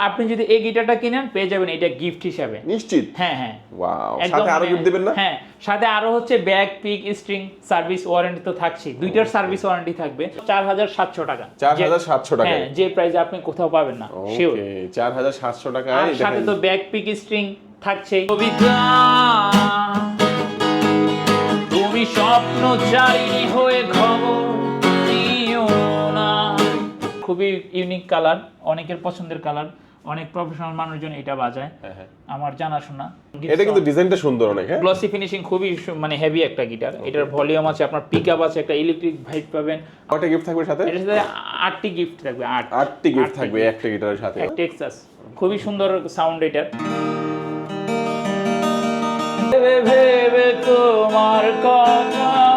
আপনি যদি এই গিটারটা কিনেন পেয়ে যাবেন এটা গিফট হিসাবে। নিশ্চিত? হ্যাঁ হ্যাঁ। ওয়াও সাথে আরও মানে- গিফট দিবেন না? হ্যাঁ সাথে আরও হচ্ছে bag pick string service warranty তো থাকছেই। দুইটার সার্ভিস ওয়ারেন্টি থাকবে। চার হাজার সাতশো টাকা। চার যে- হাজার সাতশো টাকা হ্যাঁ যে প্রাইসে আপনি কোথাও পাবেন না শিওর ওকে চার হাজার সাতশো টাকায় আর সাথে তো ব্যাগ পিক স্ট্রিং থাকছে কবিতা তুমি স্বপ্ন চাইনি হয়ে খবর খুবই ইউনিক কালার অনেকের পছন্দের কালার অনেক প্রফেশনাল মানুষজন এটা বাজায়। হ্যাঁ, হ্যাঁ। আমার জানাশোনা। এটা কিন্তু ডিজাইনটা সুন্দর অনেক হ্যাঁ? গ্লসি ফিনিশিং খুবই মানে হেভি একটা গিটার এটার ভলিউম আছে আপনার পিক আপ আছে একটা ইলেকট্রিক ভাইব পাবেন। কয়টা গিফট থাকবে সাথে? এটার সাথে আটটি গিফট থাকবে আট। আটটি গিফট থাকবে একটা গিটারের সাথে। টেক্সাস খুবই সুন্দর সাউন্ড এটার। ভেবে ভেবে তোমার কথা।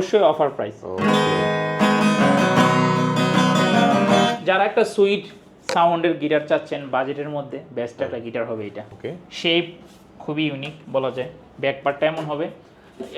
অবশ্যই অফার প্রাইস যারা একটা সুইট সাউন্ডের গিটার চাচ্ছেন বাজেটের মধ্যে বেস্ট একটা গিটার হবে এটা। শেপ খুবই ইউনিক বলা যায়। ব্যাক পার্টটা এমন হবে।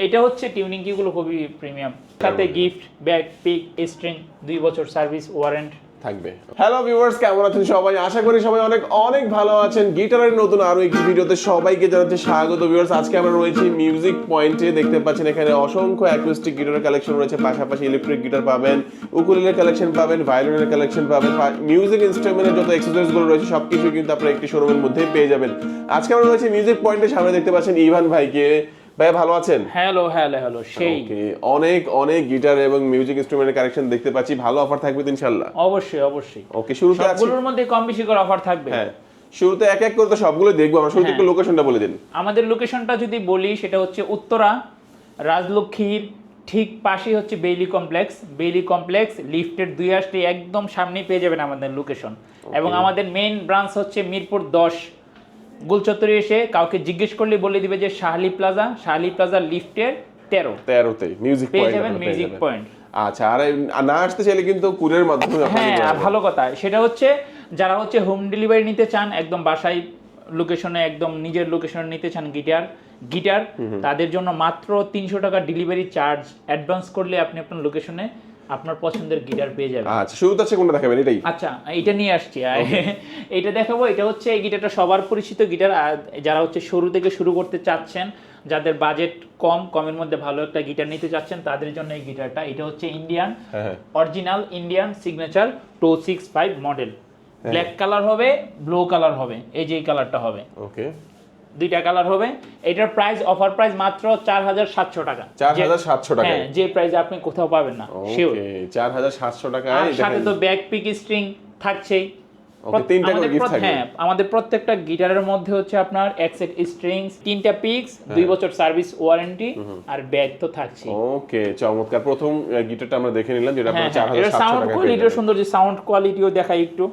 এটা হচ্ছে টিউনিং কিগুলো খুবই প্রিমিয়াম সাথে গিফট ব্যাক পিক স্ট্রিং দুই বছর সার্ভিস ওয়ারেন্ট থাকবে। হ্যালো ভিউয়ার্স কেমন আছেন সবাই? আশা করি সবাই অনেক অনেক ভালো আছেন। গিটারের নতুন আরও একটি ভিডিওতে সবাইকে জানাচ্ছি স্বাগত ভিউয়ার্স আজকে আমরা রয়েছি মিউজিক পয়েন্টে দেখতে পাচ্ছেন এখানে অসংখ্য অ্যাকুস্টিক গিটারের কালেকশন রয়েছে। পাশাপাশি ইলেকট্রিক গিটার পাবেন উকুলেলের কালেকশন পাবেন ভায়োলিনের কালেকশন পাবেন মিউজিক ইনস্ট্রুমেন্টের যত এক্সেসরিজগুলো রয়েছে সবকিছু কিন্তু আপনারা একটি শোরুমের মধ্যে পেয়ে যাবেন। আজকে আমরা রয়েছে মিউজিক পয়েন্টের সামনে। দেখতে পাচ্ছেন ইভান ভাইকে। ভাই ভালো আছেন? হ্যালো হ্যালো হ্যালো সেই। অনেক অনেক গিটার এবং মিউজিক ইনস্ট্রুমেন্টের কালেকশন দেখতে পাচ্ছি। ভালো অফার থাকবে তো ইনশাল্লাহ অবশ্যই অবশ্যই। ওকে শুরুতে আছে। সবগুলোর মধ্যে কম বেশি করে অফার থাকবে। হ্যাঁ শুরুতে এক এক করে তো সবগুলো দেখব। আমরা শুরুতে একটু লোকেশনটা বলে দিন। আমাদের লোকেশনটা যদি বলি সেটা হচ্ছে উত্তরা রাজলক্ষ্মীর ঠিক পাশেই হচ্ছে বেইলি কমপ্লেক্স। বেইলি কমপ্লেক্স লিফটের দুই আসলে একদম সামনেই পেয়ে যাবেন আমাদের লোকেশন এবং আমাদের মেইন ব্রাঞ্চ হচ্ছে মিরপুর দশ। গুলচত্বরে এসে কাউকে জিজ্ঞেস করলে বলে দিবে যে শাহলি প্লাজা শাহলি প্লাজা লিফটের তেরো। তেরোতে মিউজিক পেয়ে পয়েন্ট যাবেন মিউজিক পয়েন্ট আচ্ছা আর না আসতে চাইলে কিন্তু কুরিয়ার মাধ্যমে হ্যাঁ। ভালো কথা। সেটা হচ্ছে যারা হচ্ছে হোম ডেলিভারি নিতে চান একদম বাসায় লোকেশনে একদম নিজের লোকেশনে নিতে চান গিটার গিটার তাদের জন্য মাত্র তিনশো টাকা ডেলিভারি চার্জ অ্যাডভান্স করলে আপনি আপনার লোকেশনে আপনার পছন্দের গিটার পেয়ে যাবেন আচ্ছা শুরুতে আছে কোনটা দেখাবেন এটাই। আচ্ছা এটা নিয়ে আসছি এটা দেখাবো এটা হচ্ছে এই গিটারটা সবার পরিচিত গিটার যারা হচ্ছে শুরু থেকে শুরু করতে চাচ্ছেন যাদের বাজেট কম কমের মধ্যে ভালো একটা গিটার নিতে চাচ্ছেন তাদের জন্য এই গিটারটা এটা হচ্ছে Indian original Indian signature two six five model black colour হবে ব্লু কালার হবে এই যে এই কালারটা হবে। ওকে দুইটা কালার হবে। এটার প্রাইস অফার প্রাইস মাত্র চার হাজার সাতশো টাকা। চার যে- হাজার সাতশো টাকায়? হ্যাঁ যে প্রাইসে আপনি কোথাও পাবেন না শিওর চার হাজার সাতশো আর সাথে তো ব্যাক পিক স্ট্রিং থাকছেই। হ্যাঁ আমাদের প্রত্যেকটা গিটারের মধ্যে হচ্ছে আপনার এক সেট স্ট্রিংস তিনটা পিক্স দুই বছর সার্ভিস ওয়ারেন্টি আর ব্যাগ তো থাকছে ওকে চমৎকার। প্রথম গিটারটা আমরা দেখে নিলাম যেটা হ্যাঁ আপনারা চার হাজার সাতশো সাউন্ড টাকা কোয়ালিটিও সুন্দর যে সাউন্ড কোয়ালিটিও দেখাই একটু।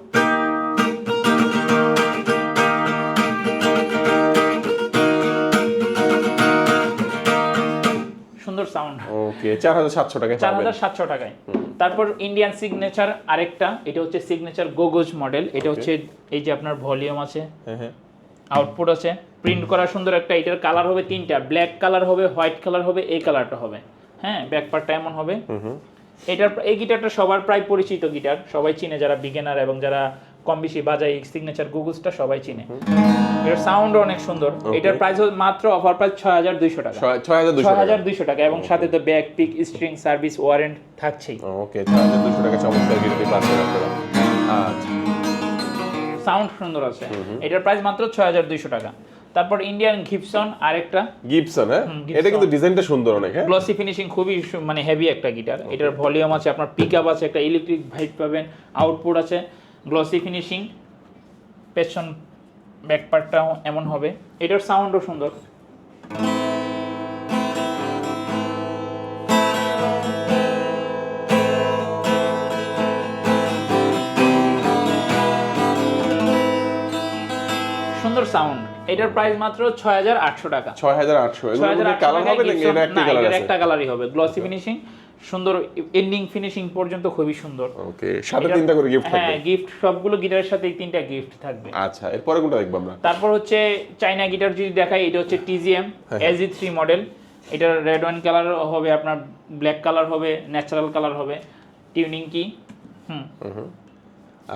সাউন্ড ওকে চার হাজার সাতশো টাকায় চার হাজার সাতশো টাকায়। তারপর ইন্ডিয়ান সিগনেচার আরেকটা এটা হচ্ছে সিগনেচার গোগোজ মডেল এটা হচ্ছে এই যে আপনার ভলিউম আছে হ্যাঁ হ্যাঁ। আউটপুট আছে। প্রিন্ট করা সুন্দর একটা এটার কালার হবে তিনটা ব্ল্যাক কালার হবে হোয়াইট কালার হবে এই কালারটা হবে। হ্যাঁ ব্যাক পার্টটা এমন হবে। এটার এই গিটারটা সবার প্রায় পরিচিত গিটার সবাই চিনে যারা বিগিনার এবং যারা কম বেশি বাজায় সিগনেচার গুগলসটা সবাই চিনে। এটার সাউন্ড অনেক সুন্দর। এটার প্রাইস মাত্র অফার প্রাইস ছয় হাজার দুইশো টাকা। ছয়- হাজার দুইশো টাকা। এবং সাথে তো back pick string service warrant থাকছেই। ওকে ছয় হাজার দুশো টাকা চমৎকার গিটারটি পাচ্ছেন আপনারা। আচ্ছা। সাউন্ড সুন্দর আছে। এটার প্রাইস মাত্র ছয় হাজার দুইশো টাকা। তারপর ইন্ডিয়ান গিপসন আরেকটা। গিবসন হ্যাঁ। এটা কিন্তু ডিজাইনটা সুন্দর অনেক হ্যাঁ? গ্লসি ফিনিশিং খুবই মানে হেভি একটা গিটার এটার ভলিউম আছে আপনার পিক আপ আছে একটা ইলেকট্রিক ভাইব পাবেন আউটপুট আছে। গ্লসি ফিনিশিং পেছন ব্যাক পার্টটাও এমন হবে। এটার সাউন্ডও সুন্দর। সুন্দর সাউন্ড এটার প্রাইস মাত্র ছয় হাজার আটশো টাকা। ছয় হাজার আটশো। কালার হবে একটা কালারই হবে। গ্লসি ফিনিশিং সুন্দর এন্ডিং ফিনিশিং পর্যন্ত খুবই সুন্দর। ওকে সাথে তিনটা করে গিফট থাকবে। হ্যাঁ গিফট সবগুলো গিটারের সাথে এই তিনটা গিফট থাকবে। আচ্ছা এরপরে কোনটা দেখব আমরা? তারপর হচ্ছে চাইনা গিটার যদি দেখাই এটা হচ্ছে টিজিএম। এসজি থ্রি মডেল এটার রেড ওয়াইন কালার হবে আপনার ব্ল্যাক কালার হবে ন্যাচারাল কালার হবে। টিউনিং কি হুম।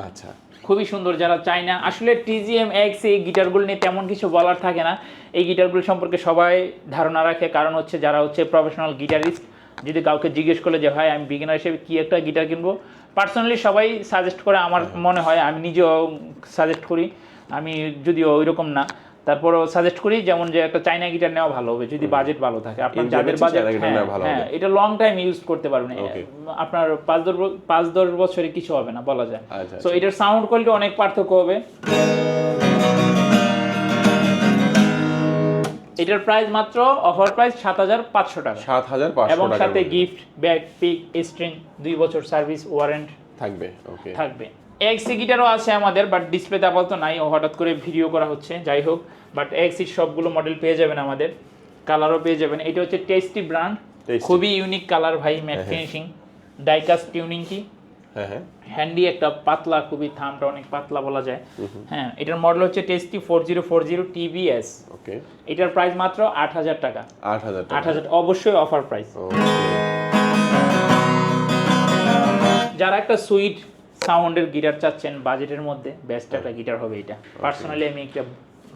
আচ্ছা। খুবই সুন্দর যারা চায় না আসলে টিজিএম এক্স এই গিটারগুলো নিয়ে তেমন কিছু বলার থাকে না। এই গিটারগুলো সম্পর্কে সবাই ধারণা রাখে কারণ হচ্ছে যারা হচ্ছে প্রফেশনাল গিটারিস্ট যদি কাউকে জিজ্ঞেস করলে যে ভাই আমি বিগিনার হিসেবে কি একটা গিটার কিনবো? পার্সোনালি সবাই সাজেস্ট করে আমার মনে হয় আমি নিজেও সাজেস্ট করি। আমি যদিও ওই রকম না তারপরও সাজেস্ট করি যেমন যে একটা চাইনা গিটার নেওয়া ভালো হবে যদি বাজেট ভালো থাকে। আপনার যাদের বাজেট ভালো হ্যাঁ এটা লং টাইম ইউজ করতে পারবেন. আপনার পাঁচ দশ পাঁচ দশ বছরে কিছু হবে না বলা যায়। আচ্ছা, তো এটার সাউন্ড কোয়ালিটি অনেক পার্থক্য হবে। এটার প্রাইস মাত্র অফার প্রাইস সাত হাজার পাঁচশো টাকা। সাত হাজার পাঁচশো এবং সাথে গিফট ব্যাগ পিক স্ট্রিং দুই বছর সার্ভিস ওয়ারেন্ট থাকবে ওকে থাকবে। এক্সি গিটারও আছে আমাদের বাট ডিসপ্লেতে আপাতত নাই। হঠাৎ করে ভিডিও করা হচ্ছে যাই হোক। বাট এক্সির সবগুলো মডেল পেয়ে যাবেন আমাদের। কালারও পেয়ে যাবেন। এটা হচ্ছে টেস্টি ব্র্যান্ড খুবই ইউনিক কালার ভাই ম্যাট ফিনিশিং ডাইকাস্ট টিউনিং কি হ্যান্ডি একটা পাতলা খুবই থামটা অনেক পাতলা বলা যায়। হ্যাঁ এটার মডেল হচ্ছে tasty four zero four zero TVS okay এটার প্রাইস মাত্র আট হাজার টাকা। আট হাজার আট হাজার অবশ্যই অফার প্রাইস যারা একটা সুইট সাউন্ডের গিটার চাচ্ছেন বাজেটের মধ্যে বেস্ট একটা গিটার হবে এটা। পার্সোনালি আমি একটা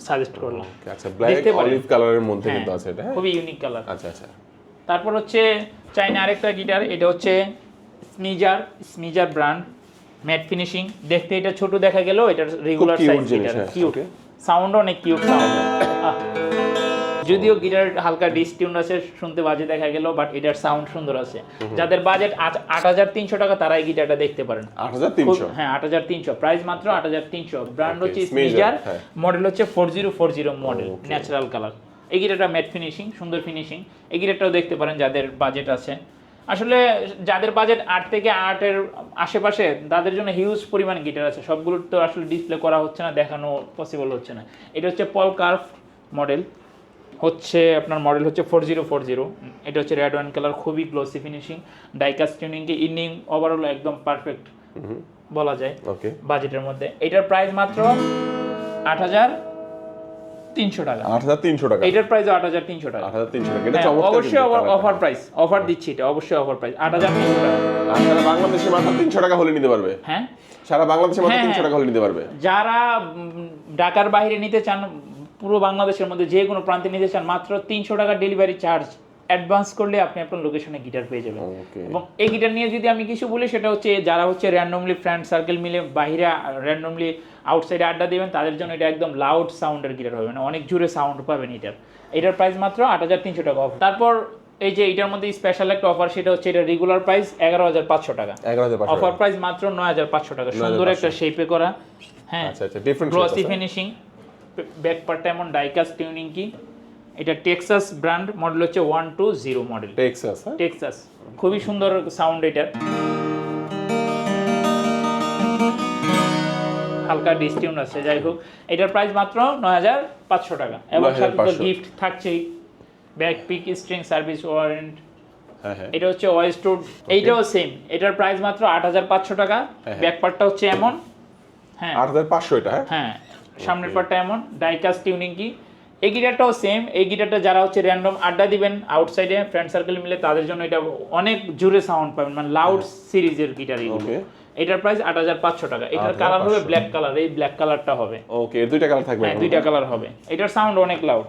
সাজেস্ট করলাম। আচ্ছা ব্ল্যাক অলিভ কালারের মধ্যে হ্যাঁ, কিন্তু আছে এটা হ্যাঁ? খুবই ইউনিক কালার আচ্ছা আচ্ছা। তারপর হচ্ছে চাইনা আরেকটা গিটার এটা হচ্ছে স্মিজার স্মিজার ব্র্যান্ড ম্যাট ফিনিশিং দেখতে এটা ছোট দেখা গেলেও এটা regular size guitar cute sound অনেক কিউট সাউন্ড যদিও গিটার হালকা ডিসটিউন আছে শুনতে বাজে দেখা গেল বাট এটার সাউন্ড সুন্দর আছে। যাদের বাজেট আট হাজার তিনশো টাকা তারা এই গিটারটা দেখতে পারেন। আট হাজার তিনশো? খুব- হ্যাঁ আট হাজার তিনশো। প্রাইস মাত্র আট হাজার তিনশো। ব্র্যান্ড হচ্ছে স্মিজার হ্যাঁ। মডেল হচ্ছে four zero four zero model natural colour এই গিটারটা ম্যাট ফিনিশিং সুন্দর ফিনিশিং এই গিটারটাও দেখতে পারেন যাদের বাজেট আছে। আসলে যাদের বাজেট আট থেকে আটের আশেপাশে তাদের জন্য হিউজ পরিমাণ গিটার আছে। সবগুলোর তো আসলে ডিসপ্লে করা হচ্ছে না দেখানো পসিবল হচ্ছে না। এটা হচ্ছে পল কার্ভ মডেল হচ্ছে আপনার মডেল হচ্ছে ফোর জিরো ফোর জিরো এটা হচ্ছে রেড ওয়ান কালার খুবই গ্লোসি ফিনিশিং ডাইকাস টিউনিংকে ইনিং ওভারঅল একদম পারফেক্ট বলা যায় ওকে বাজেটের মধ্যে। এটার প্রাইস মাত্র আট হাজার তিনশো টাকা। আট হাজার তিনশো টাকা। এটার প্রাইস আট হাজার তিনশো টাকা। আট হাজার তিনশো টাকা। এটা হ্যাঁ, অবশ্যই। অফার প্রাইস অফার দিচ্ছি এটা অবশ্যই অফার প্রাইস আট হাজার তিনশো টাকা। আর সারা বাংলাদেশে মাত্র তিনশো টাকা হলে নিতে পারবে। হ্যাঁ। সারা বাংলাদেশে মাত্র হ্যাঁ, তিনশো হ্যাঁ। টাকা হলে নিতে পারবে। যারা ঢাকার বাইরে নিতে চান পুরো বাংলাদেশের মধ্যে যে কোনো প্রান্তে নিতে চান মাত্র তিনশো টাকা ডেলিভারি চার্জ অ্যাডভান্স করলে আপনি আপনার লোকেশনে গিটার পেয়ে যাবেন। এবং এই গিটার নিয়ে যদি আমি কিছু বলি সেটা হচ্ছে যারা হচ্ছে র্যান্ডমলি ফ্রেন্ড সার্কেল মিলে বাইরে র্যান্ডমলি আউটসাইডে আড্ডা দেবেন তাদের জন্য এটা একদম লাউড সাউন্ডের গিটার হবে। মানে অনেক জোরে সাউন্ড পাবেন এটার। এটার প্রাইস মাত্র আট হাজার তিনশো টাকা অফার তারপর এই যে এটার মধ্যে স্পেশাল একটা অফার সেটা হচ্ছে এটা রেগুলার প্রাইস এগারো হাজার পাঁচশো টাকা। অফার প্রাইস মাত্র নয় হাজার পাঁচশো টাকা। সুন্দর একটা শেপে করা। হ্যাঁ। গ্লসি ফিনিশিং ব্যাক পার্টটা এমন ডাইকাস টিউনিং কি এটা টেক্সাস ব্র্যান্ড মডেল হচ্ছে one two zero model Texas হ্যাঁ? টেক্সাস খুবই সুন্দর সাউন্ড এটার হালকা ডিসটিউন আছে যাই হোক। এটার প্রাইস মাত্র নয় হাজার পাঁচশো টাকা। এবং সাথে তো গিফট থাকছেই। Back pick string service warrant হ্যাঁ হ্যাঁ। এটা হচ্ছে ওয়েস্টুড এইটাও সেম এটার প্রাইস মাত্র আট হাজার পাঁচশো টাকা। হ্যাঁ। ব্যাক পার্টটা হচ্ছে এমন। হ্যাঁ। আট হাজার পাঁচশো এটা হ্যাঁ? হ্যাঁ। সামনের পার্টটা এমন। ডাইকাস টিউনিং কি? এই গিটারটাও সেম এই গিটারটা যারা হচ্ছে র্যান্ডম আড্ডা দিবেন আউটসাইডে ফ্রেন্ড সার্কেল মিলে তাদের জন্য এটা অনেক জোরে সাউন্ড পাবেন মানে লাউড সিরিজের গিটার এগুলো. এটার প্রাইস আট হাজার পাঁচশো টাকা। এটার কালার হবে ব্ল্যাক কালার এই ব্ল্যাক কালারটা হবে। ওকে দুইটা কালার থাকবে হ্যাঁ দুইটা কালার হবে। এটার সাউন্ড অনেক লাউড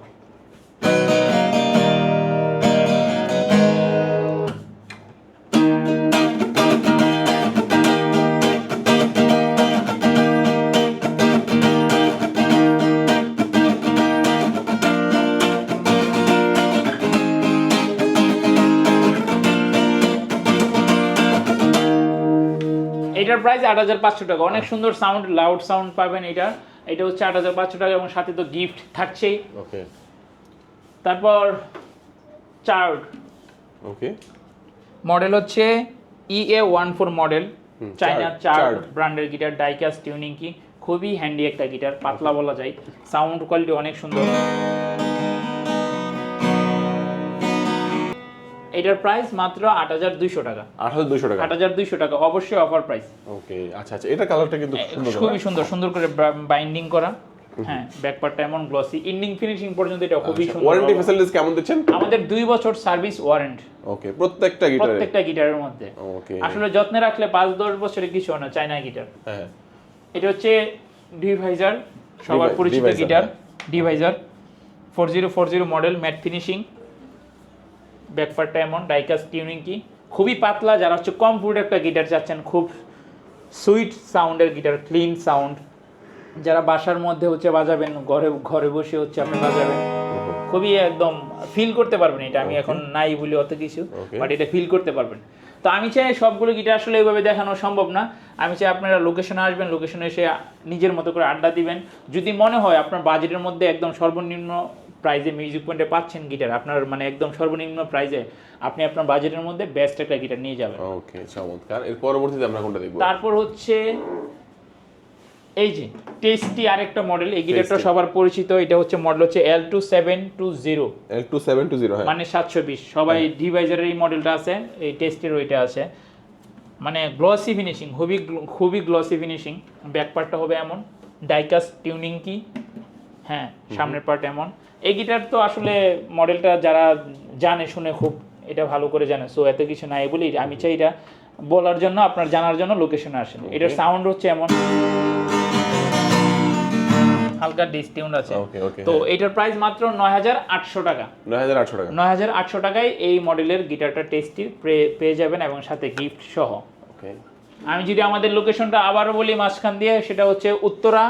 এটার প্রাইস আট হাজার পাঁচশো টাকা। অনেক সুন্দর সাউন্ড লাউড সাউন্ড পাবেন এটা। এটা হচ্ছে আট হাজার পাঁচশো টাকা এবং সাথে তো গিফট থাকছেই। ওকে তারপর চার্ট। ওকে মডেল হচ্ছে E A one four model China chart ব্র্যান্ডের গিটার ডাইকাস টিউনিং কি খুবই হ্যান্ডি একটা গিটার পাতলা বলা যায়। সাউন্ড কোয়ালিটি অনেক সুন্দর। এটার প্রাইস মাত্র আট হাজার দুইশো টাকা। আট হাজার দুইশো টাকা? আট হাজার দুইশো টাকা। অবশ্যই অফার প্রাইস ওকে আচ্ছা আচ্ছা। এটা কালারটা কিন্তু সুন্দর খুবই সুন্দর সুন্দর করে বাইন্ডিং করা। হ্যাঁ ব্যাকপারটা এমন গ্লসি ইন্ডিং ফিনিশিং পর্যন্ত এটা খুবই সুন্দর ওয়ারেন্টি ফ্যাসিলিটিস কেমন দিচ্ছেন? আমাদের দুই বছর সার্ভিস ওয়ারেন্ট ওকে প্রত্যেকটা গিটারে প্রত্যেকটা গিটারের মধ্যে। ওকে আসলে যত্নে রাখলে পাঁচ দশ বছরে কিছু হয় না চায়না গিটার হ্যাঁ। এটা হচ্ছে ডিভাইজার সবার পরিচিত গিটার হ্যাঁ। Deviser four zero four zero model matte finishing ব্যাকপারটা এমন ডাইকাস টিউনিং কি খুবই পাতলা যারা হচ্ছে কম ফুড একটা গিটার চাচ্ছেন খুব সুইট সাউন্ডের গিটার ক্লিন সাউন্ড যারা বাসার মধ্যে হচ্ছে বাজাবেন ঘরে ঘরে বসে হচ্ছে আপনি বাজাবেন খুবই একদম ফিল করতে পারবেন এটা। আমি এখন নাই বলি অত কিছু বাট এটা ফিল করতে পারবেন। তো আমি চাই সবগুলো গিটার আসলে এইভাবে দেখানো সম্ভব না। আমি চাই আপনারা লোকেশনে আসবেন লোকেশনে এসে নিজের মতো করে আড্ডা দিবেন। যদি মনে হয় আপনার বাজেটের মধ্যে একদম সর্বনিম্ন প্রাইজে মিউজিক পয়েন্টে পাচ্ছেন গিটার আপনার মানে একদম সর্বনিম্ন প্রাইজে আপনি আপনার বাজেটের মধ্যে বেস্ট একটা গিটার নিয়ে যাবেন। ওকে চমৎকার। এর পরবর্তীতে আমরা কোনটা দেখব? তারপর হচ্ছে এই যে টেস্টি আরেকটা মডেল এই গিটারটা সবার পরিচিত এটা হচ্ছে মডেল হচ্ছে L two seven two zero L two seven two zero হ্যাঁ। মানে সাতশো বিশ। সবাই ডিভাইজারের এই মডেলটা আছে এই টেস্টের ওইটা আছে। মানে গ্লসি ফিনিশিং খুবই খুবই গ্লসি ফিনিশিং ব্যাক পার্টটা হবে এমন। ডাইকাস টিউনিং কি হ্যাঁ সামনের পার্ট এমন। এই গিটার তো আসলে মডেলটা যারা জানে শুনে খুব এটা ভালো করে জানে। সো এত কিছু নাই বলি আমি চাই এটা বলার জন্য আপনার জানার জন্য লোকেশনে আসেন। এটার সাউন্ড হচ্ছে এমন। হালকা ডিসটিউন আছে। ওকে ওকে তো এটার প্রাইস মাত্র নয় হাজার আটশো টাকা। নয় হাজার আটশো টাকা। নয় হাজার আটশো টাকায় এই মডেলের গিটারটা টেস্টি পেয়ে যাবেন এবং সাথে গিফট সহ। ওকে আমি যদি আমাদের লোকেশনটা আবারও বলি মাঝখান দিয়ে সেটা হচ্ছে উত্তরা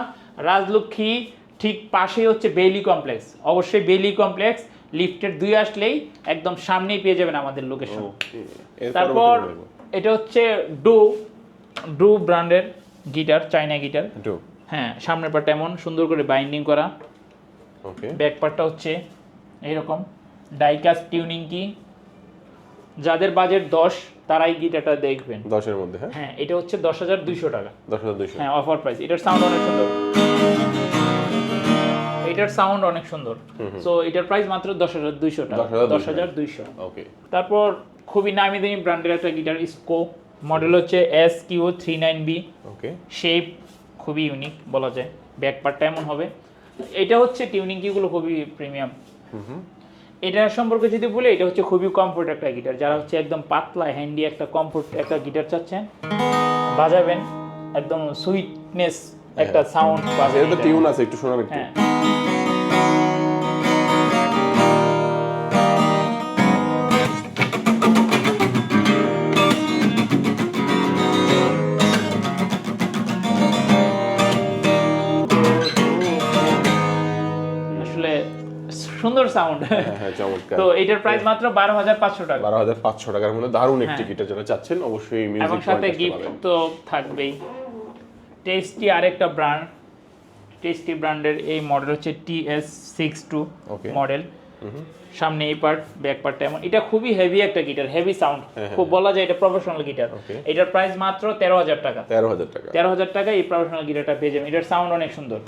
রাজলক্ষ্মী ঠিক পাশেই হচ্ছে বেইলি কমপ্লেক্স। অবশ্যই বেইলি কমপ্লেক্স লিফটের দুই আসলেই একদম সামনেই পেয়ে যাবেন আমাদের লোকেশন। তারপর এটা হচ্ছে ডু ডু ব্র্যান্ডের গিটার চাইনা গিটার। একটু হ্যাঁ সামনের পার্টটা এমন সুন্দর করে বাইন্ডিং করা। ওকে। ব্যাক পার্টটা হচ্ছে এইরকম ডাইকাস টিউনিং কি? যাদের বাজেট দশ তারাই গিটারটা দেখবেন। দশের মধ্যে হ্যাঁ? হ্যাঁ এটা হচ্ছে দশ হাজার দুইশো টাকা। দশ হাজার দুইশো। হ্যাঁ অফার প্রাইস। এটার সাউন্ড অনেক সুন্দর। এটার সাউন্ড অনেক সুন্দর। সো এটার প্রাইস মাত্র দশ হাজার দুইশো টাকা। 10,200 দশ হাজার দুইশো। ওকে তারপর খুবই নামি দামি ব্র্যান্ডের একটা গিটার স্কো মডেল হচ্ছে S Q three nine B okay shape খুবই ইউনিক বলা যায়। ব্যাক পার্টটা এমন হবে। এটা হচ্ছে টিউনিং কিগুলো খুবই প্রিমিয়াম এটা সম্পর্কে যদি বলি এটা হচ্ছে খুবই কমফোর্ট একটা গিটার যারা হচ্ছে একদম পাতলা হ্যান্ডি একটা কমফোর্ট একটা গিটার চাচ্ছেন বাজাবেন। একদম সুইটনেস একটা সাউন্ড এটা তো টিউন আছে একটু শোনান একটু। হ্যাঁ। সুন্দর সাউন্ড হ্যাঁ হ্যাঁ তো এটার প্রাইস মাত্র বারো হাজার পাঁচশো টাকা। বারো হাজার পাঁচশো টাকার মধ্যে দারুণ একটি হ্যাঁ। গিটার যারা চাচ্ছেন অবশ্যই এবং মিউজিক সাথে গিফট তো থাকবেই। টেস্টি আরেকটা ব্র্যান্ড টেস্টি ব্র্যান্ডের এই মডেল হচ্ছে টিএস সিক্স টু মডেল সামনে এই পার্ট ব্যাক পার্টটা এমন। এটা খুবই হেভি একটা গিটার হেভি সাউন্ড হ্যাঁ, খুব বলা যায় এটা প্রফেশনাল গিটার এটার প্রাইস মাত্র তেরো হাজার টাকা। তেরো হাজার টাকা। তেরো হাজার টাকা এই প্রফেশনাল গিটারটা পেয়ে যাবেন। এটার সাউন্ড অনেক সুন্দর।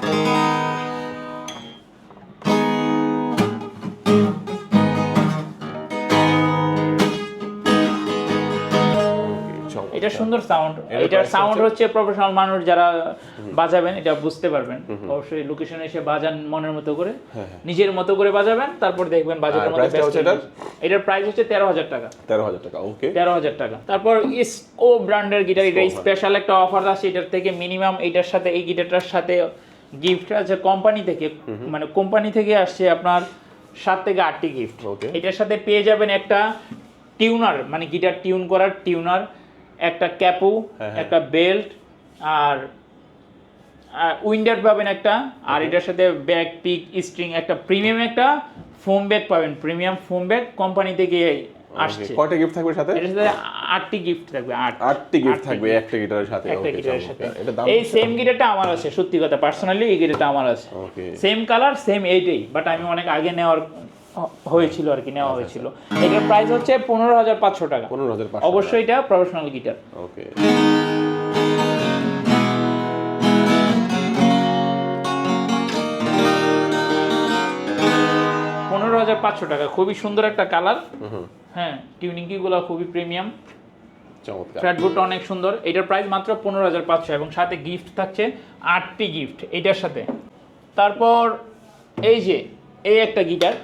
এটা সুন্দর সাউন্ড এটার সাউন্ড হচ্ছে? হচ্ছে প্রফেশনাল মানুষ যারা বাজাবেন এটা বুঝতে পারবেন। অবশ্যই লোকেশনে এসে বাজান মনের মতো করে নিজের মতো করে বাজাবেন তারপর দেখবেন বাজেটের আর মধ্যে price টা হচ্ছে best এটার প্রাইস হচ্ছে তেরো হাজার টাকা। তেরো হাজার টাকা ওকে তেরো হাজার টাকা। তারপর ইসকো ব্র্যান্ডের গিটার এটা স্পেশাল একটা অফার আছে এটার থেকে মিনিমাম এটার সাথে এই গিটারটার সাথে গিফট আছে কোম্পানি থেকে। মানে কোম্পানি থেকে আসছে আপনার সাত থেকে আটটি গিফট. এটার সাথে পেয়ে যাবেন একটা টিউনার মানে গিটার টিউন করার টিউনার একটা ক্যাপু হ্যাঁ, একটা বেল্ট আর উইন্ডার পাবেন একটা আর এটার সাথে ব্যাগ পিক স্ট্রিং একটা প্রিমিয়াম একটা ফোম ব্যাগ পাবেন। প্রিমিয়াম ফোম ব্যাগ কোম্পানি থেকে আসছে। কয়টা গিফট থাকবে সাথে? সাথে আটটি গিফট থাকবে আট। আটটি গিফট থাকবে একটা গিটারের সাথে। একটা গিটারের সাথে। এই সেম গিটারটা আমার আছে সত্যি কথা পার্সোনালি এই গিটারটা আমার আছে। সেম কালার সেম এইটাই বাট আমি অনেক আগে নেওয়ার হয়েছিল আর কি নেওয়া হয়েছিল। এটার প্রাইস হচ্ছে পনেরো হাজার পাঁচশো টাকা। পনেরো হাজার অবশ্যই এটা প্রফেশনাল গিটার ওকে পনেরো হাজার পাঁচশো টাকা খুবই সুন্দর একটা কালার হ্যাঁ টিউনিং কিগুলো খুবই প্রিমিয়াম ফ্ল্যাটবোর্ডটা অনেক সুন্দর। এটার প্রাইস মাত্র পনেরো হাজার পাঁচশো এবং সাথে গিফট থাকছে আটটি গিফট এটার সাথে। তারপর এই যে এই একটা গিটার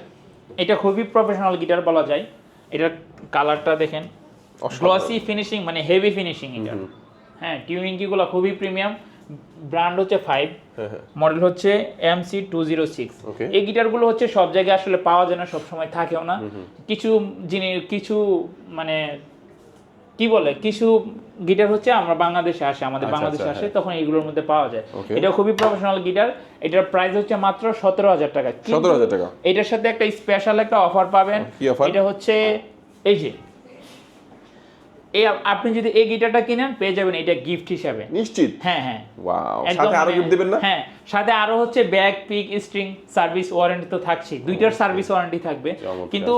এটা খুবই প্রফেশনাল গিটার বলা যায়। এটার কালারটা দেখেন। গ্লসি ফিনিশিং মানে হেভি ফিনিশিং এটা। হ্যাঁ টিউনিং কিগুলো খুবই প্রিমিয়াম ব্র্যান্ড হচ্ছে ফাইভ হ্যাঁ হ্যাঁ। মডেল হচ্ছে M C two zero six এই গিটারগুলো হচ্ছে সব জায়গায় আসলে পাওয়া যায় না সবসময় থাকেও না। কিছু জিনিস কিছু মানে কি বলে? কিছু গিটার হচ্ছে আমরা বাংলাদেশে আসে আমাদের আচ্ছা, বাংলাদেশে আচ্ছা, আসে তখন এগুলোর মধ্যে পাওয়া যায়। এটা খুবই প্রফেশনাল গিটার এটার প্রাইস হচ্ছে মাত্র সতেরো হাজার টাকা। সতেরো হাজার টাকা। এটার সাথে একটা স্পেশাল একটা অফার পাবেন। এটা হচ্ছে এই যে এই আপনি যদি এই গিটারটা কিনেন পেয়ে যাবেন এটা গিফট হিসাবে। নিশ্চিত? হ্যাঁ হ্যাঁ। ওয়াও সাথে আরও গিফট দিবেন না? হ্যাঁ সাথে আরও হচ্ছে bag pick string service warranty তো থাকছেই। দুইটার সার্ভিস ওয়ারেন্টি থাকবে। কিন্তু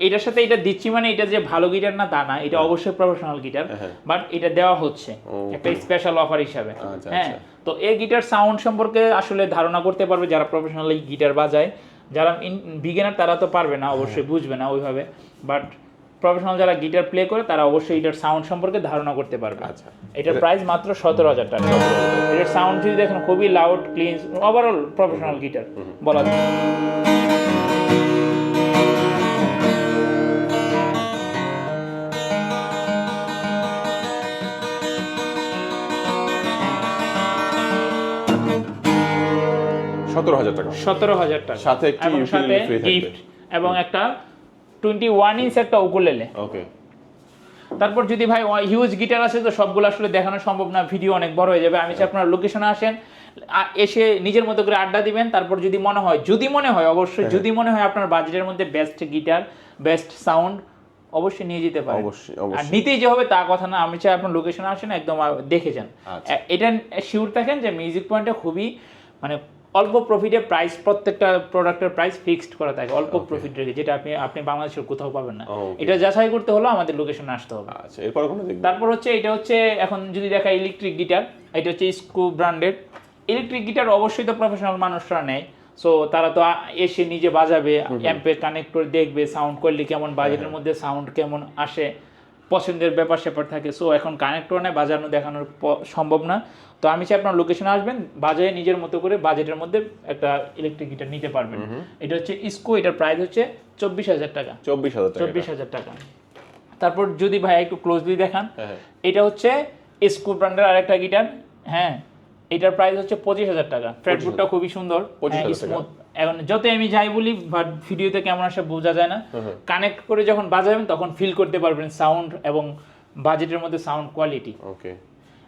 এটার সাথে এটা দিচ্ছি মানে এটা যে ভালো গিটার না তা না এটা অবশ্যই প্রফেশনাল গিটার হ্যাঁ। বাট এটা দেওয়া হচ্ছে একটা স্পেশাল অফার হিসাবে আচ্ছা, হ্যাঁ আচ্ছা। তো এই গিটার সাউন্ড সম্পর্কে আসলে ধারণা করতে পারবে যারা প্রফেশনাল গিটার বাজায় যারা বিগিনার তারা তো পারবে না অবশ্যই হ্যাঁ। বুঝবে না ওইভাবে বাট প্রফেশনাল যারা গিটার প্লে করে তারা অবশ্যই এটার সাউন্ড সম্পর্কে ধারণা করতে পারবে আচ্ছা। এটার প্রাইস মাত্র সতেরো হাজার টাকা এটার সাউন্ড যদি দেখেন খুবই loud clean overall professional guitar বলা যায় সতেরো হাজার টাকা। সতেরো হাজার টাকা। সাথে একটি। গিফট এবং একটা টোয়েন্টি ওয়ান ইঞ্চ একটা উকুলেলে ওকে তারপর যদি ভাই হিউজ গিটার আছে তো সবগুলো আসলে দেখানো সম্ভব না ভিডিও অনেক বড় হয়ে যাবে। আমি চাই আপনার লোকেশনে আসেন এসে নিজের মতো করে আড্ডা দিবেন। তারপর যদি মনে হয় যদি মনে হয় অবশ্যই হ্যাঁ। যদি মনে হয় আপনার বাজেটের মধ্যে বেস্ট গিটার বেস্ট সাউন্ড অবশ্যই নিয়ে যেতে পারেন। অবশ্যই, আর নিতেই যে হবে তা কথা না। আমি চাই আপনার লোকেশনে আসেন একদম দেখে যান। আচ্ছা। এটা শিওর থাকেন যে মিউজিক পয়েন্টে খুবই মানে অল্প প্রফিটে প্রাইস প্রত্যেকটা প্রোডাক্টের প্রাইস ফিক্সড করা থাকে অল্প প্রফিট রেখে যেটা আপনি আপনি বাংলাদেশের কোথাও পাবেন না। এটা যাচাই করতে হলো আমাদের লোকেশনে আসতে হবে। আচ্ছা এরপর তারপর হচ্ছে এটা হচ্ছে এখন যদি দেখা ইলেকট্রিক গিটার এটা হচ্ছে স্কু ব্র্যান্ডেড ইলেকট্রিক গিটার অবশ্যই তো প্রফেশনাল মানুষরা নেয়। সো তারা তো এসে নিজে বাজাবে অ্যাম্পে কানেক্ট করে দেখবে সাউন্ড কোয়ালিটি কেমন বাজেটের মধ্যে সাউন্ড কেমন আসে। পছন্দের ব্যাপার স্যাপার থাকে। সো এখন কানেক্টর নেয় বাজানো দেখানোর সম্ভব না। তো আমি চাই আপনার লোকেশনে আসবেন বাজারে নিজের মতো করে বাজেটের মধ্যে একটা ইলেকট্রিক গিটার নিতে পারবেন। এটা হচ্ছে ইস্কো এটার প্রাইস হচ্ছে চব্বিশ হাজার টাকা। চব্বিশ হাজার চব্বিশ হাজার টাকা। তারপর যদি ভাই একটু ক্লোজলি দেখান হ্যাঁ, হ্যাঁ। এটা হচ্ছে স্কু ব্র্যান্ডের আরেকটা গিটার হ্যাঁ এটার প্রাইস হচ্ছে পঁচিশ হাজার টাকা। ফ্রেডবুটটা খুবই সুন্দর। স্মুথ এখন যত আমি যাই বলি বাট ভিডিওতে কেমন আসে বোঝা যায় না। কানেক্ট করে যখন বাজাবেন তখন ফিল করতে পারবেন সাউন্ড এবং বাজেটের মধ্যে সাউন্ড কোয়ালিটি ওকে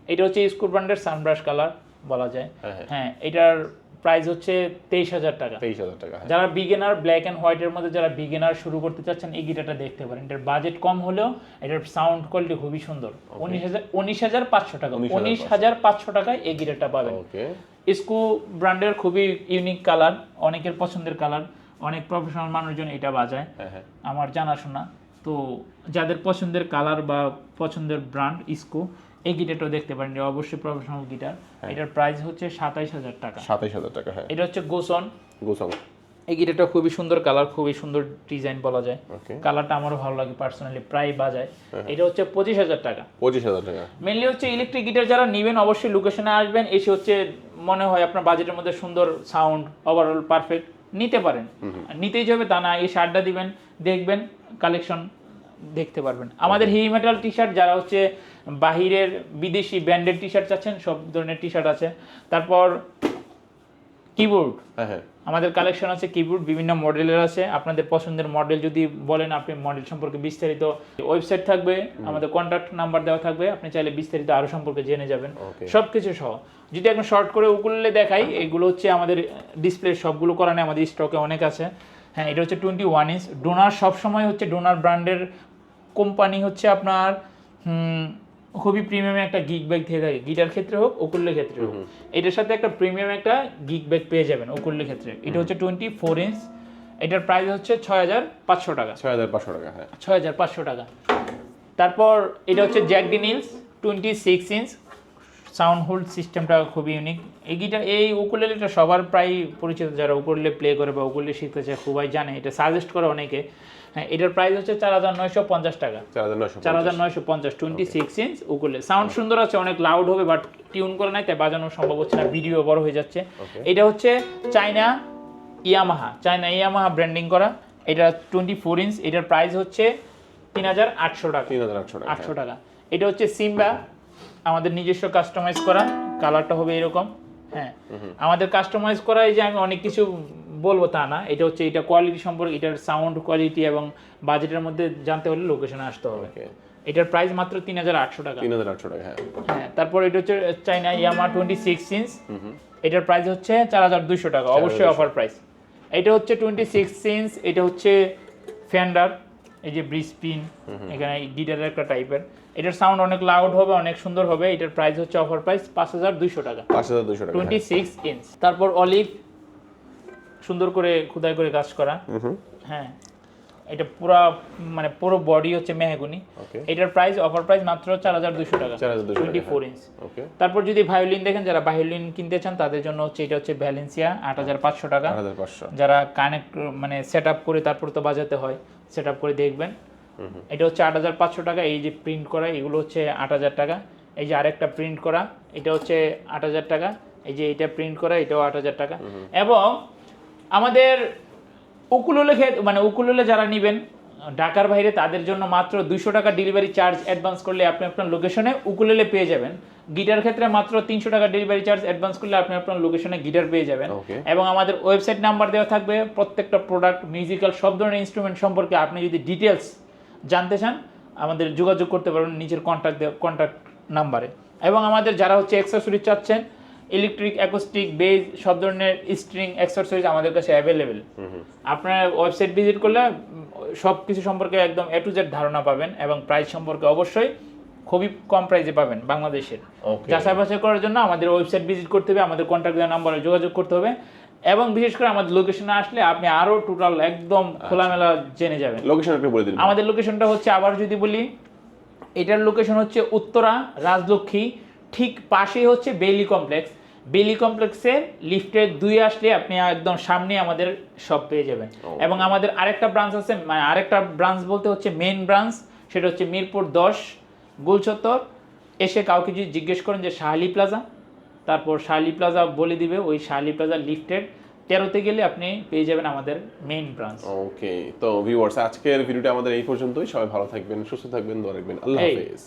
এটা হচ্ছে স্কু ব্র্যান্ডের সানব্রাশ কালার বলা যায়। হ্যাঁ, হ্যাঁ। হ্যাঁ এটার প্রাইস হচ্ছে তেইশ হাজার টাকা। তেইশ হাজার টাকা হ্যাঁ। যারা বিগিনার ব্ল্যাক অ্যান্ড হোয়াইটের মধ্যে যারা বিগিনার শুরু করতে চাচ্ছেন এই গিটারটা দেখতে পারেন। এটার বাজেট কম হলেও এটার সাউন্ড কোয়ালিটি খুবই সুন্দর। উনিশ হাজার উনিশ হাজার পাঁচশো টাকা। 19,500 উনিশ হাজার পাঁচশো টাকায় এই গিটারটা পাবেন। ওকে স্কু ব্র্যান্ডের খুবই ইউনিক কালার অনেকের পছন্দের কালার অনেক প্রফেশনাল মানুষজন এটা বাজায়। হ্যাঁ হ্যাঁ। আমার জানাশোনা তো যাদের পছন্দের কালার বা পছন্দের ব্র্যান্ড স্কু এই গিটারটাও দেখতে পারেন যে অবশ্যই প্রফেশনাল গিটার। হ্যাঁ। এটার প্রাইস হচ্ছে সাতাইশ হাজার টাকা। সাতাইশ হাজার টাকা হ্যাঁ। এটা হচ্ছে গোসন গোসং এই গিটারটা খুবই সুন্দর কালার খুবই সুন্দর ডিজাইন বলা যায়। কালারটা আমারও ভালো লাগে পার্সোনালি প্রায় বাজায়। হ্যাঁ। এটা হচ্ছে পঁচিশ হাজার টাকা। পঁচিশ হাজার টাকা। মেনলি হচ্ছে ইলেকট্রিক গিটার যারা নেবেন অবশ্যই লোকেশনে আসবেন এসে হচ্ছে মনে হয় আপনার বাজেটের মধ্যে সুন্দর সাউন্ড ওভারঅল পারফেক্ট নিতে পারেন। নিতেই যাবে তা না এসে আড্ডা দিবেন দেখবেন কালেকশন দেখতে পারবেন। আমাদের হেভি মেটাল টি শার্ট যারা হচ্ছে বাহিরের বিদেশি ব্র্যান্ডেড টি শার্ট চাচ্ছেন সব ধরনের টি শার্ট আছে। তারপর কিবোর্ড হ্যাঁ হ্যাঁ। আমাদের কালেকশন আছে কিবোর্ড বিভিন্ন মডেলের আছে। আপনাদের পছন্দের মডেল যদি বলেন আপনি মডেল সম্পর্কে বিস্তারিত ওয়েবসাইট থাকবে আমাদের কন্ট্যাক্ট নাম্বার দেওয়া থাকবে আপনি চাইলে বিস্তারিত আরও সম্পর্কে জেনে যাবেন. সব কিছু সহ। যদি এখন শর্ট করে উকুললে দেখাই এগুলো হচ্ছে আমাদের ডিসপ্লে সবগুলো করা নেই আমাদের স্টকে অনেক আছে। হ্যাঁ এটা হচ্ছে টোয়েন্টি ওয়ান ইঞ্চ ডোনার সবসময় হচ্ছে ডোনার ব্র্যান্ডের কোম্পানি হচ্ছে আপনার খুবই প্রিমিয়াম একটা গিগ ব্যাগ থেকে থাকে। গিটার ক্ষেত্রে হোক ওকুল্লের ক্ষেত্রে হোক। এটার সাথে একটা প্রিমিয়াম একটা গিগ ব্যাগ পেয়ে যাবেন ওকুল্লের ক্ষেত্রে। এটা হচ্ছে টোয়েন্টি ফোর ইঞ্চ এটার প্রাইস হচ্ছে ছয় হাজার পাঁচশো টাকা। ছয় হাজার পাঁচশো টাকা হ্যাঁ। ছয় হাজার পাঁচশো টাকা। তারপর এটা হচ্ছে Jack Daniels twenty six inch sound hold সিস্টেমটা খুবই ইউনিক এই গিটার এই উকুলেলেটা সবার প্রায় পরিচিত। যারা উকুলে প্লে করে বা উকুলে শিখতে চায় খুবই জানে। এটা সাজেস্ট করে অনেকে। হ্যাঁ এটার প্রাইস হচ্ছে চার হাজার নয়শো পঞ্চাশ টাকা। চার হাজার নয়শো পঞ্চাশ। Twenty six inch ukulele sound সুন্দর আছে অনেক লাউড হবে বাট টিউন করে নাই তাই বাজানো সম্ভব হচ্ছে না। ভিডিও বড় হয়ে যাচ্ছে। এটা হচ্ছে China Yamaha. China Yamaha branding করা। এটা টোয়েন্টি ফোর ইঞ্চ এটার প্রাইস হচ্ছে তিন হাজার আটশো টাকা। তিন হাজার আটশো টাকা আটশো টাকা। এটা হচ্ছে সিম্বা। আমাদের নিজস্ব কাস্টমাইজ করা কালারটা হবে এরকম হ্যাঁ। আমাদের কাস্টমাইজ করা এই যে আমি অনেক কিছু বলব তা না এটা হচ্ছে এটা কোয়ালিটি সম্পর্কে এটার সাউন্ড কোয়ালিটি এবং বাজেটের মধ্যে জানতে হলে লোকেশনে আসতে হবে। এটার প্রাইস মাত্র তিন হাজার আটশো টাকা। তিন হাজার আটশো টাকা হ্যাঁ। হ্যাঁ তারপর এটা হচ্ছে China Yamaha twenty six inch এটার প্রাইস হচ্ছে চার হাজার দুইশো টাকা অবশ্যই অফার প্রাইস এটা হচ্ছে টোয়েন্টি সিক্স ইঞ্চ এটা হচ্ছে ফ্যান্ডার এই যে ব্রিজ পিন এখানে গিটারের একটা টাইপের এটার সাউন্ড অনেক লাউড হবে অনেক সুন্দর হবে। এটার প্রাইস হচ্ছে অফার প্রাইস পাঁচ হাজার দুইশো টাকা। পাঁচ হাজার দুশো টাকা টোয়েন্টি সিক্স ইঞ্চ তারপর অলিভ সুন্দর করে খোদাই করে কাজ করা। হ্যাঁ। এটা পুরা মানে পুরো বডি হচ্ছে মেহগুনি। এটার প্রাইস অফার প্রাইস মাত্র চার হাজার দুশো টাকা। টোয়েন্টি ফোর ইঞ্চ তারপর যদি ভায়োলিন দেখেন যারা ভায়োলিন কিনতে চান তাদের জন্য হচ্ছে এটা হচ্ছে ভ্যালেন্সিয়া আট হাজার পাঁচশো টাকা। যারা কানেক্ট মানে সেট আপ করে তারপর তো বাজাতে হয় সেট আপ করে দেখবেন। এটা হচ্ছে আট হাজার পাঁচশো টাকা এই যে প্রিন্ট করা এগুলো হচ্ছে আট হাজার টাকা। এই যে আরেকটা প্রিন্ট করা এটা হচ্ছে আট হাজার টাকা। এই যে এটা প্রিন্ট করা এটাও আট হাজার টাকা। এবং আমাদের উকুললে মানে উকুললে যারা নেবেন ঢাকার বাইরে তাদের জন্য মাত্র দুইশো টাকা ডেলিভারি চার্জ অ্যাডভান্স করলে আপনি আপনার লোকেশনে উকুলেলে পেয়ে যাবেন। গিটার ক্ষেত্রে মাত্র তিনশো টাকা ডেলিভারি চার্জ অ্যাডভান্স করলে আপনি আপনার লোকেশনে গিটার পেয়ে যাবেন। এবং আমাদের ওয়েবসাইট নাম্বার দেওয়া থাকবে প্রত্যেকটা প্রোডাক্ট মিউজিক্যাল সব ধরনের ইনস্ট্রুমেন্ট সম্পর্কে আপনি যদি ডিটেলস জানতে চান আমাদের যোগাযোগ করতে পারবেন নিচের কন্ট্যাক্ট কন্ট্যাক্ট নাম্বারে এবং আমাদের যারা হচ্ছে অ্যাক্সেসরিজ চাচ্ছেন ইলেকট্রিক অ্যাকোস্টিক বেজ সব ধরনের স্ট্রিং অ্যাক্সেসরিজ আমাদের কাছে অ্যাভেলেবেল আপনার ওয়েবসাইট ভিজিট করলে সব কিছু সম্পর্কে একদম এ টু জেড ধারণা পাবেন এবং প্রাইস সম্পর্কে অবশ্যই খুবই কম প্রাইসে পাবেন বাংলাদেশের. যাচাই বাছাই করার জন্য আমাদের ওয়েবসাইট ভিজিট করতে হবে আমাদের কন্ট্যাক্ট নাম্বারে যোগাযোগ করতে হবে। এবং বিশেষ করে আমাদের লোকেশনে আসলে আপনি আরও টোটাল একদম খোলামেলা জেনে যাবেন। লোকেশন একটু বলে দিন। আমাদের লোকেশনটা হচ্ছে আবার যদি বলি এটার লোকেশন হচ্ছে উত্তরা রাজলক্ষ্মী ঠিক পাশেই হচ্ছে বেলি কমপ্লেক্স। বেলি কমপ্লেক্সের লিফটের দুই আসলে আপনি একদম সামনে আমাদের সব পেয়ে যাবেন। এবং আমাদের আরেকটা ব্রাঞ্চ আছে মানে আরেকটা ব্রাঞ্চ বলতে হচ্ছে মেন ব্রাঞ্চ সেটা হচ্ছে মিরপুর দশ গুলচত্বর। এসে কাউকে যদি জিজ্ঞেস করেন যে শাহালি প্লাজা তারপর শালি প্লাজা বলে দিবে ওই শালি প্লাজা লিফটেড। তেরোতে গেলে আপনি পেয়ে যাবেন আমাদের মেইন ব্রাঞ্চ ওকে তো ভিউয়ার্স আজকের ভিডিওটা আমাদের এই পর্যন্তই। সবাই ভালো থাকবেন সুস্থ থাকবেন দোয়া রাখবেন। আল্লাহ হাফেজ।